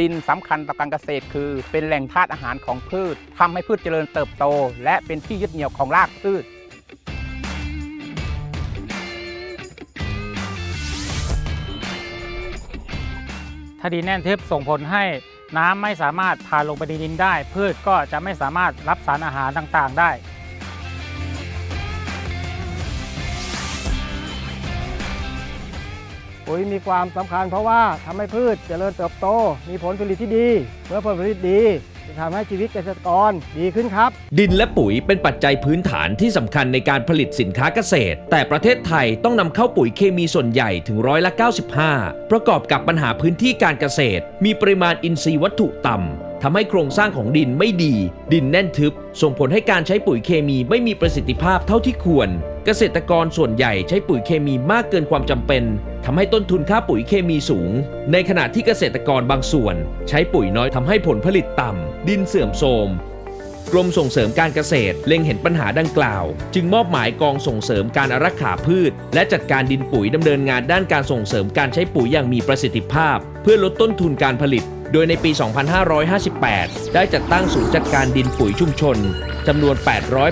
ดินสำคัญต่อการเกษตรคือ เป็นแหล่งธาตุอาหารของพืชทำให้พืชเจริญเติบโต และเป็นที่ยึดเหนี่ยวของรากพืชถ้าดินแน่นทึบส่งผลให้น้ำไม่สามารถผ่านลงไปในดินได้ พืชก็จะไม่สามารถรับสารอาหารต่างๆ ได้ ปุ๋ยมีความสำคัญเพราะว่าทำให้พืชเจริญเติบโต มีผลผลิตที่ดี เมื่อผลผลิตดีจะทำให้ชีวิตเกษตรกรดีขึ้นครับ ดินและปุ๋ยเป็นปัจจัยพื้นฐานที่สำคัญในการผลิตสินค้าเกษตร แต่ประเทศไทยต้องนำเข้าปุ๋ยเคมีส่วนใหญ่ถึงร้อยละ 95 ประกอบกับปัญหาพื้นที่การเกษตร มีปริมาณอินทรีย์วัตถุต่ำ ทำให้โครงสร้างของดินไม่ดี ดินแน่นทึบ ส่งผลให้การใช้ปุ๋ยเคมีไม่มีประสิทธิภาพเท่าที่ควร เกษตรกรส่วนใหญ่ใช้ปุ๋ยเคมีมากเกินความจำเป็นทำให้ต้นทุนค่าปุ๋ยเคมีสูง ในขณะที่เกษตรกรบางส่วน ใช้ปุ๋ยน้อยทำให้ผลผลิตต่ำดินเสื่อมโทรมกรมส่งเสริมการเกษตรเล็งเห็นปัญหาดังกล่าว จึงมอบหมายกองส่งเสริมการอารักขาพืช และจัดการดินปุ๋ยดำเนินงานด้านการส่งเสริมการใช้ปุ๋ยอย่างมีประสิทธิภาพ เพื่อลดต้นทุนการผลิต โดยในปี 2558 ได้จัดตั้งศูนย์จัดการดินปุ๋ยชุมชนจำนวน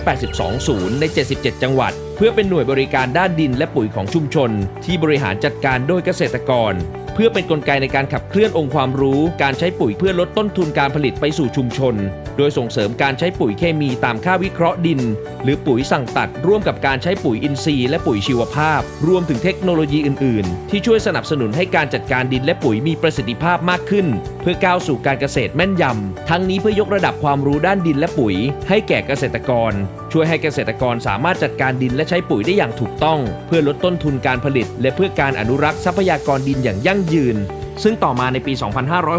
882 ศูนย์ใน 77 จังหวัด เพื่อเป็นหน่วยบริการด้านดินและปุ๋ยของชุมชน ที่บริหารจัดการโดยเกษตรกรเพื่อเป็นนกลไกในการขับเคลื่อนองค์ความรู้ การใช้ปุ๋ยเพื่อลดต้นทุนการผลิตไปสู่ชุมชน โดยส่งเสริมการใช้ปุ๋ยเคมีตามค่าวิเคราะห์ดิน หรือปุ๋ยสั่งตัดร่วมกับการใช้ปุ๋ยอินทรีย์และปุ๋ยชีวภาพ รวมถึงเทคโนโลยีอื่น ๆ ที่ช่วยสนับสนุนให้การจัดการดินและปุ๋ยมีประสิทธิภาพมากขึ้น เพื่อก้าวสู่การเกษตรแม่นยำทั้งนี้เพื่อยกระดับความรู้ด้านดินและปุ๋ย ให้แก่เกษตรกร ช่วยให้เกษตรกรสามารถจัดการดินและใช้ปุ๋ยได้อย่างถูกต้อง เพื่อลดต้นทุนการผลิต และเพื่อการอนุรักษ์ทรัพยากรดินอย่างยั่งยืน ซึ่งต่อมาในปี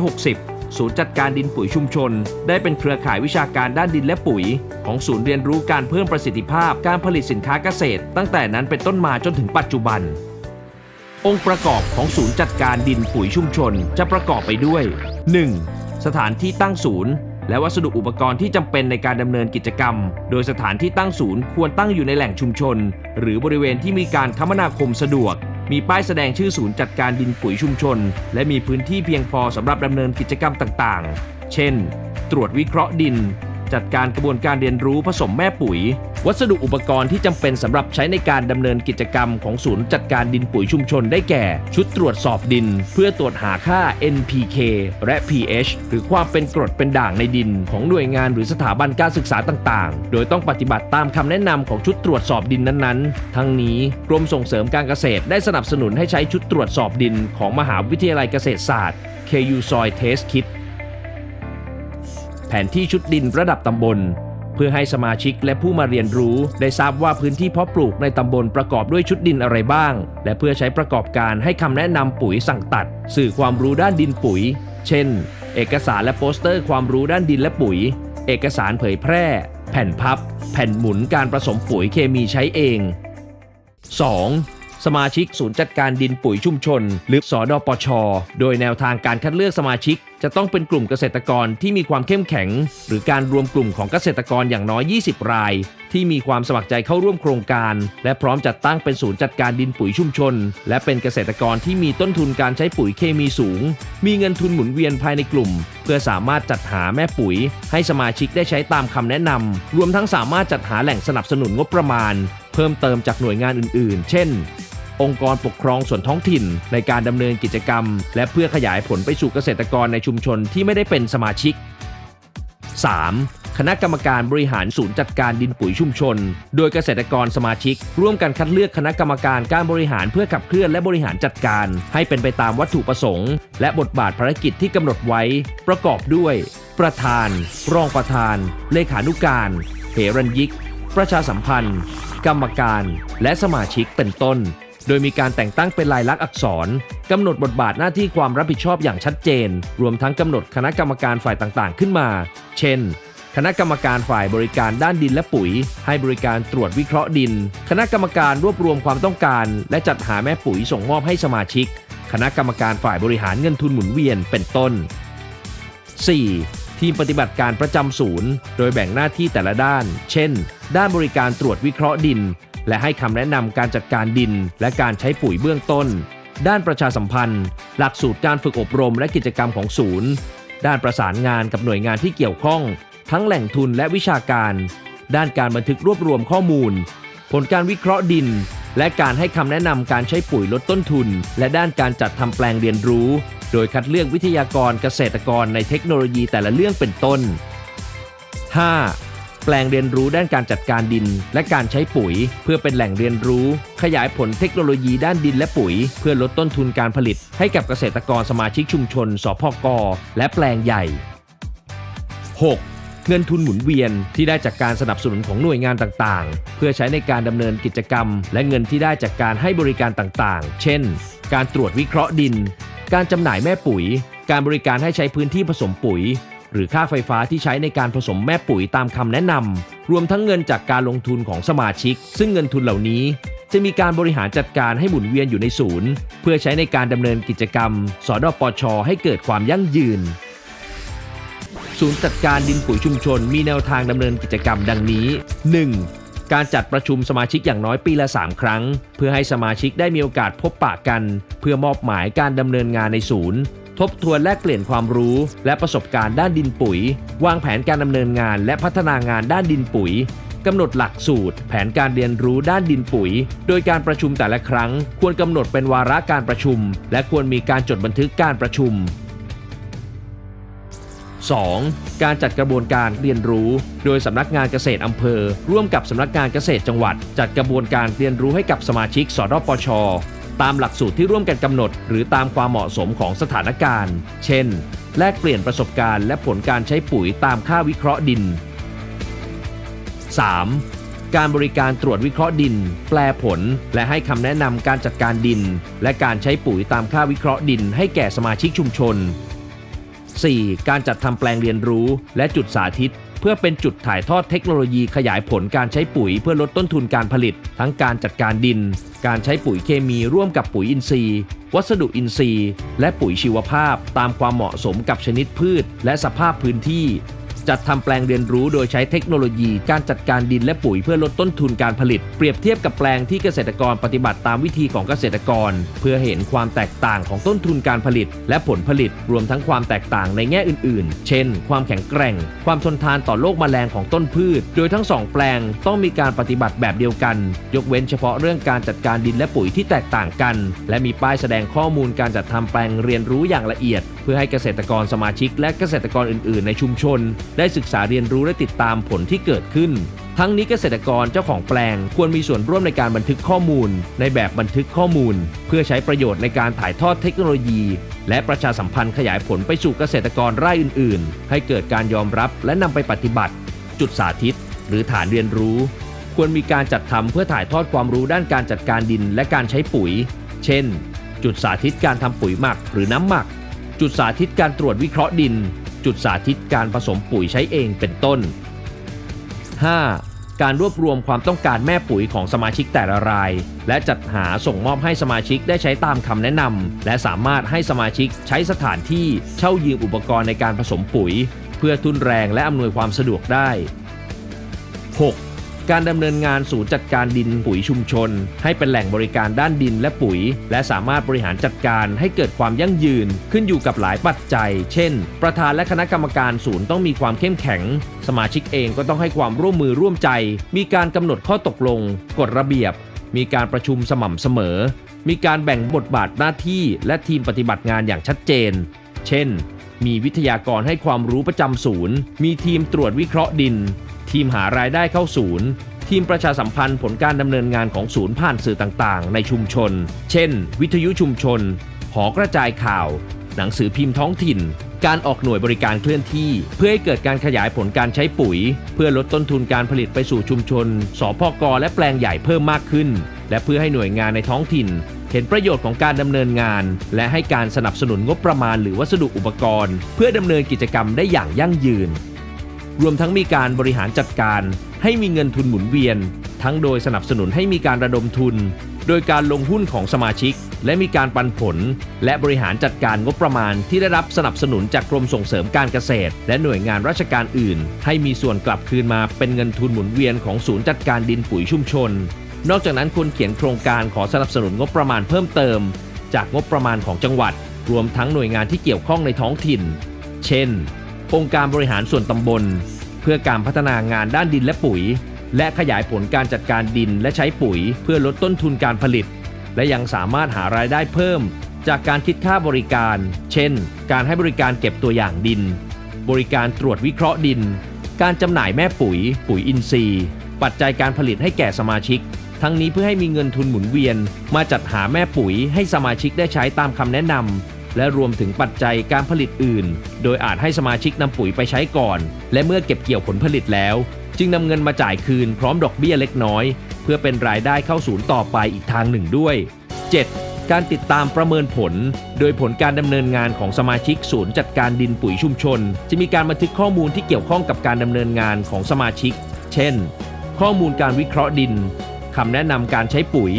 2560ศูนย์จัดการดินปุ๋ยชุมชน ได้เป็นเครือข่ายวิชาการด้านดินและปุ๋ย ของศูนย์เรียนรู้การเพิ่มประสิทธิภาพการผลิตสินค้าเกษตร ตั้งแต่นั้นเป็นต้นมาจนถึงปัจจุบัน องค์ประกอบของศูนย์จัดการดินปุ๋ยชุมชน จะประกอบไปด้วย 1. สถานที่ตั้งศูนย์ และวัสดุอุปกรณ์ที่จำเป็นในการดำเนินกิจกรรม โดยสถานที่ตั้งศูนย์ควรตั้งอยู่ในแหล่งชุมชน หรือบริเวณที่มีการคมนาคมสะดวก มีป้ายแสดงชื่อศูนย์จัดการดินปุ๋ยชุมชน และมีพื้นที่เพียงพอสำหรับดำเนินกิจกรรมต่างๆ เช่น ตรวจวิเคราะห์ดิน จัดการกระบวนการเรียนรู้ผสมแม่ปุ๋ย วัสดุอุปกรณ์ที่จำเป็นสำหรับใช้ในการดำเนินกิจกรรมของศูนย์จัดการดินปุ๋ยชุมชนได้แก่ ชุดตรวจสอบดิน เพื่อตรวจหาค่า NPK และ pH หรือความเป็นกรดเป็นด่างในดิน ของหน่วยงานหรือสถาบันการศึกษาต่างๆ โดยต้องปฏิบัติตามคำแนะนำของชุดตรวจสอบดินนั้นๆ ทั้งนี้กรมส่งเสริมการเกษตรได้สนับสนุนให้ใช้ชุดตรวจสอบดินของมหาวิทยาลัยเกษตรศาสตร์ KU Soil Test Kit แผนที่ชุดดินระดับตำบล พื่อให้สมาชิกและผู้มาเรียนรู้ ได้ทราบว่าพื้นที่เพาะปลูกในตำบลประกอบด้วยชุดดินอะไรบ้าง และเพื่อใช้ประกอบการให้คำแนะนำปุ๋ยสั่งตัด สื่อความรู้ด้านดินปุ๋ย เช่น เอกสารและโปสเตอร์ความรู้ด้านดินและปุ๋ย เอกสารเผยแพร่ แผ่นพับ แผ่นหมุนการผสมปุ๋ยเคมีใช้เอง 2. สมาชิกศูนย์จัดการดินปุ๋ยชุมชน หรือสอดปช โดยแนวทางการคัดเลือกสมาชิก จะต้องเป็นกลุ่มเกษตรกรที่มีความเข้มแข็ง หรือการรวมกลุ่มของเกษตรกรอย่างน้อย 20 ราย ที่มีความสมัครใจเข้าร่วมโครงการ และพร้อมจัดตั้งเป็นศูนย์จัดการดินปุ๋ยชุมชน และเป็นเกษตรกรที่มีต้นทุนการใช้ปุ๋ยเคมีสูง มีเงินทุนหมุนเวียนภายในกลุ่ม เพื่อสามารถจัดหาแม่ปุ๋ย ให้สมาชิกได้ใช้ตามคำแนะนำรวมทั้งสามารถจัดหาแหล่งสนับสนุนงบประมาณ เพิ่มเติมจากหน่วยงานอื่น ๆ เช่น องค์กรปกครองส่วนท้องถิ่น ในการดำเนินกิจกรรม และเพื่อขยายผลไปสู่เกษตรกรในชุมชนที่ไม่ได้เป็นสมาชิก 3. คณะกรรมการบริหารศูนย์จัดการดินปุ๋ยชุมชน โดยเกษตรกรสมาชิก ร่วมกันคัดเลือกคณะกรรมการการบริหารเพื่อขับเคลื่อนและบริหารจัดการ ให้เป็นไปตามวัตถุประสงค์ และบทบาทภารกิจที่กำหนดไว้ ประกอบด้วย ประธาน รองประธาน เลขานุการเหรัญยิก ประชาสัมพันธ์ กรรมการ และสมาชิกเป็นต้น โดยมีการแต่งตั้งเป็นลายลักษณ์อักษรกำหนดบทบาทหน้าที่ความรับผิดชอบอย่างชัดเจน รวมทั้งกำหนดคณะกรรมการฝ่ายต่างๆ ขึ้นมา เช่น คณะกรรมการฝ่ายบริการด้านดินและปุ๋ย ให้บริการตรวจวิเคราะห์ดิน คณะกรรมการรวบรวมความต้องการ และจัดหาแม่ปุ๋ยส่งมอบให้สมาชิก คณะกรรมการฝ่ายบริหารเงินทุนหมุนเวียนเป็นต้น 4. ทีมปฏิบัติการประจำศูนย์ โดยแบ่งหน้าที่แต่ละด้าน เช่น ด้านบริการตรวจวิเคราะห์ดิน และให้คำแนะนำการจัดการดิน และการใช้ปุ๋ยเบื้องต้น ด้านประชาสัมพันธ์ หลักสูตรการฝึกอบรมและกิจกรรมของศูนย์ ด้านประสานงานกับหน่วยงานที่เกี่ยวข้อง ทั้งแหล่งทุนและวิชาการ ด้านการบันทึกรวบรวมข้อมูล ผลการวิเคราะห์ดิน และการให้คำแนะนำการใช้ปุ๋ยลดต้นทุน และด้านการจัดทำแปลงเรียนรู้ โดยคัดเลือกวิทยากรเกษตรกรในเทคโนโลยีแต่ละเรื่องเป็นต้น 5. แปลงเรียนรู้ด้านการจัดการดิน และการใช้ปุ๋ย เพื่อเป็นแหล่งเรียนรู้ ขยายผลเทคโนโลยีด้านดินและปุ๋ย เพื่อลดต้นทุนการผลิต ให้กับเกษตรกรสมาชิกชุมชน สพก และแปลงใหญ่ 6. เงินทุนหมุนเวียนที่ได้จากการสนับสนุนของหน่วยงานต่างๆ เพื่อใช้ในการดำเนินกิจกรรม และเงินที่ได้จากการให้บริการต่างๆ เช่น การตรวจวิเคราะห์ดิน การจำหน่ายแม่ปุ๋ย การบริการให้ใช้พื้นที่ผสมปุ๋ย หรือค่าไฟฟ้าที่ใช้ในการผสมแม่ปุ๋ยตามคำแนะนำรวมทั้งเงินจากการลงทุนของสมาชิก ซึ่งเงินทุนเหล่านี้ จะมีการบริหารจัดการให้หมุนเวียนอยู่ในศูนย์ เพื่อใช้ในการดำเนินกิจกรรม สดปช ให้เกิดความยั่งยืน ศูนย์จัดการดินปุ๋ยชุมชน มีแนวทางดำเนินกิจกรรมดังนี้ 1. การจัดประชุมสมาชิกอย่างน้อยปีละ 3 ครั้ง เพื่อให้สมาชิกได้มีโอกาสพบปะกัน เพื่อมอบหมายการดำเนินงานในศูนย์ ทบทวนแลกเปลี่ยนความรู้ และประสบการณ์ด้านดินปุ๋ย วางแผนการดำเนินงาน และพัฒนางานด้านดินปุ๋ยกำหนดหลักสูตร แผนการเรียนรู้ด้านดินปุ๋ย โดยการประชุมแต่ละครั้ง ควรกำหนดเป็นวาระการประชุม และควรมีการจดบันทึกการประชุม 2. การจัดกระบวนการเรียนรู้ โดยสำนักงานเกษตรอำเภอ ร่วมกับสำนักงานเกษตรจังหวัด จัดกระบวนการเรียนรู้ให้กับสมาชิกสดปช ตามหลักสูตรที่ร่วมกันกำหนด หรือตามความเหมาะสมของสถานการณ์ เช่น แลกเปลี่ยนประสบการณ์และผลการใช้ปุ๋ยตามค่าวิเคราะห์ดิน 3. การบริการตรวจวิเคราะห์ดิน แปลผล และให้คำแนะนำการจัดการดิน และการใช้ปุ๋ยตามค่าวิเคราะห์ดิน ให้แก่สมาชิกชุมชน 4. การจัดทำแปลงเรียนรู้และจุดสาธิต เพื่อเป็นจุดถ่ายทอดเทคโนโลยีขยายผลการใช้ปุ๋ยเพื่อลดต้นทุนการผลิต ทั้งการจัดการดิน การใช้ปุ๋ยเคมีร่วมกับปุ๋ยอินทรีย์ วัสดุอินทรีย์ และปุ๋ยชีวภาพ ตามความเหมาะสมกับชนิดพืช และสภาพพื้นที่ จัดทำแปลงเรียนรู้โดยใช้เทคโนโลยี การจัดการดินและปุ๋ยเพื่อลดต้นทุนการผลิต เปรียบเทียบกับแปลงที่เกษตรกรปฏิบัติตามวิธีของเกษตรกร เพื่อเห็นความแตกต่างของต้นทุนการผลิต และผลผลิตรวมทั้งความแตกต่างในแง่อื่น ๆ เช่น ความแข็งแกร่ง ความทนทานต่อโรคแมลงของต้นพืช โดยทั้งสองแปลงต้องมีการปฏิบัติแบบเดียวกัน ยกเว้นเฉพาะเรื่องการจัดการดินและปุ๋ยที่แตกต่างกัน และมีป้ายแสดงข้อมูลการจัดทำแปลงเรียนรู้อย่างละเอียด เพื่อให้เกษตรกรสมาชิกและเกษตรกรอื่น ๆ ในชุมชน ได้ศึกษาเรียนรู้และติดตามผลที่เกิดขึ้น ทั้งนี้เกษตรกรเจ้าของแปลง ควรมีส่วนร่วมในการบันทึกข้อมูล ในแบบบันทึกข้อมูล เพื่อใช้ประโยชน์ในการถ่ายทอดเทคโนโลยี และประชาสัมพันธ์ขยายผลไปสู่เกษตรกรไร่อื่น ๆ ให้เกิดการยอมรับและนำไปปฏิบัติ จุดสาธิต หรือฐานเรียนรู้ ควรมีการจัดทำเพื่อถ่ายทอดความรู้ด้านการจัดการดินและการใช้ปุ๋ย เช่น จุดสาธิตการทำปุ๋ยหมักหรือน้ำหมัก จุดสาธิตการตรวจวิเคราะห์ดิน จุดสาธิตการผสมปุ๋ยใช้เองเป็นต้น 5. การรวบรวมความต้องการแม่ปุ๋ยของสมาชิกแต่ละราย และจัดหาส่งมอบให้สมาชิกได้ใช้ตามคำแนะนำและสามารถให้สมาชิกใช้สถานที่เช่ายืมอุปกรณ์ในการผสมปุ๋ย เพื่อทุนแรงและอำนวยความสะดวกได้ 6. การดำเนินงานศูนย์จัดการดินปุ๋ยชุมชน ให้เป็นแหล่งบริการด้านดินและปุ๋ย และสามารถบริหารจัดการให้เกิดความยั่งยืน ขึ้นอยู่กับหลายปัจจัย เช่น ประธานและคณะกรรมการศูนย์ต้องมีความเข้มแข็ง สมาชิกเองก็ต้องให้ความร่วมมือร่วมใจ มีการกำหนดข้อตกลง กฎระเบียบ มีการประชุมสม่ำเสมอ มีการแบ่งบทบาทหน้าที่และทีมปฏิบัติงานอย่างชัดเจน เช่น มีวิทยากรให้ความรู้ประจำศูนย์ มีทีมตรวจวิเคราะห์ดิน ทีมหารายได้เข้าศูนย์ ทีมประชาสัมพันธ์ผลการดำเนินงานของศูนย์ผ่านสื่อต่างๆ ในชุมชน เช่น วิทยุชุมชน หอกระจายข่าว หนังสือพิมพ์ท้องถิ่น การออกหน่วยบริการเคลื่อนที่ เพื่อให้เกิดการขยายผลการใช้ปุ๋ย เพื่อลดต้นทุนการผลิตไปสู่ชุมชน สพกและแปลงใหญ่เพิ่มมากขึ้น และเพื่อให้หน่วยงานในท้องถิ่นเห็นประโยชน์ของการดำเนินงาน และให้การสนับสนุนงบประมาณหรือวัสดุอุปกรณ์ เพื่อดำเนินกิจกรรมได้อย่างยั่งยืน รวมทั้งมีการบริหารจัดการ ให้มีเงินทุนหมุนเวียน ทั้งโดยสนับสนุนให้มีการระดมทุน โดยการลงหุ้นของสมาชิก และมีการปันผล และบริหารจัดการงบประมาณที่ได้รับสนับสนุนจากกรมส่งเสริมการเกษตร และหน่วยงานราชการอื่น ให้มีส่วนกลับคืนมาเป็นเงินทุนหมุนเวียนของศูนย์จัดการดินปุ๋ยชุมชน นอกจากนั้นควรเขียนโครงการขอสนับสนุนงบประมาณเพิ่มเติม จากงบประมาณของจังหวัด รวมทั้งหน่วยงานที่เกี่ยวข้องในท้องถิ่น เช่น องค์การบริหารส่วนตำบล เพื่อการพัฒนางานด้านดินและปุ๋ย และขยายผลการจัดการดินและใช้ปุ๋ย เพื่อลดต้นทุนการผลิต และยังสามารถหารายได้เพิ่ม จากการคิดค่าบริการ เช่น การให้บริการเก็บตัวอย่างดิน บริการตรวจวิเคราะห์ดิน การจำหน่ายแม่ปุ๋ย ปุ๋ยอินทรีย์ ปัจจัยการผลิตให้แก่สมาชิก ทั้งนี้เพื่อให้มีเงินทุนหมุนเวียน มาจัดหาแม่ปุ๋ยให้สมาชิกได้ใช้ตามคำแนะนำ และรวมถึงปัจจัยการผลิตอื่น โดยอาจให้สมาชิกนำปุ๋ยไปใช้ก่อน และเมื่อเก็บเกี่ยวผลผลิตแล้ว จึงนำเงินมาจ่ายคืนพร้อมดอกเบี้ยเล็กน้อย เพื่อเป็นรายได้เข้าศูนย์ต่อไปอีกทางหนึ่งด้วย 7. การติดตามประเมินผล โดยผลการดำเนินงานของสมาชิกศูนย์จัดการดินปุ๋ยชุมชน จะมีการบันทึกข้อมูลที่เกี่ยวข้องกับการดำเนินงานของสมาชิก เช่น ข้อมูลการวิเคราะห์ดินคำแนะนำการใช้ปุ๋ย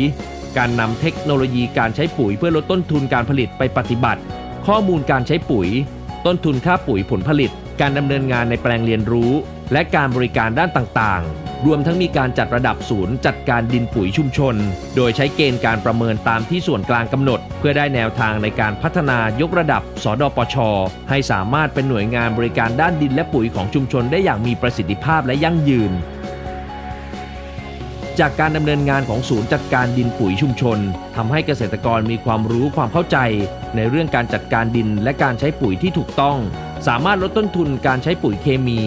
การนำเทคโนโลยีการใช้ปุ๋ยเพื่อลดต้นทุนการผลิตไปปฏิบัติ ข้อมูลการใช้ปุ๋ย ต้นทุนค่าปุ๋ยผลผลิต การดำเนินงานในแปลงเรียนรู้ และการบริการด้านต่างๆ รวมทั้งมีการจัดระดับศูนย์จัดการดินปุ๋ยชุมชน โดยใช้เกณฑ์การประเมินตามที่ส่วนกลางกำหนด เพื่อได้แนวทางในการพัฒนายกระดับ สดปช ให้สามารถเป็นหน่วยงานบริการด้านดินและปุ๋ยของชุมชนได้อย่างมีประสิทธิภาพและยั่งยืน จากการดำเนินงานของศูนย์จัดการดินปุ๋ยชุมชนทำให้เกษตรกรมีความรู้ความเข้าใจ ในเรื่องการจัดการดินและการใช้ปุ๋ยที่ถูกต้อง สามารถลดต้นทุนการใช้ปุ๋ยเคมี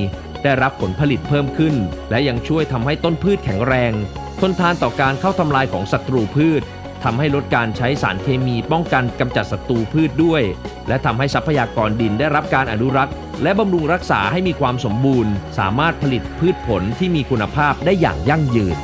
ได้รับผลผลิตเพิ่มขึ้น และยังช่วยทำให้ต้นพืชแข็งแรง ทนทานต่อการเข้าทำลายของศัตรูพืชทำให้ลดการใช้สารเคมีป้องกันกำจัดศัตรูพืชด้วย และทำให้ทรัพยากรดินได้รับการอนุรักษ์ และบำรุงรักษาให้มีความสมบูรณ์ สามารถผลิตพืชผลที่มีคุณภาพได้อย่างยั่งยืน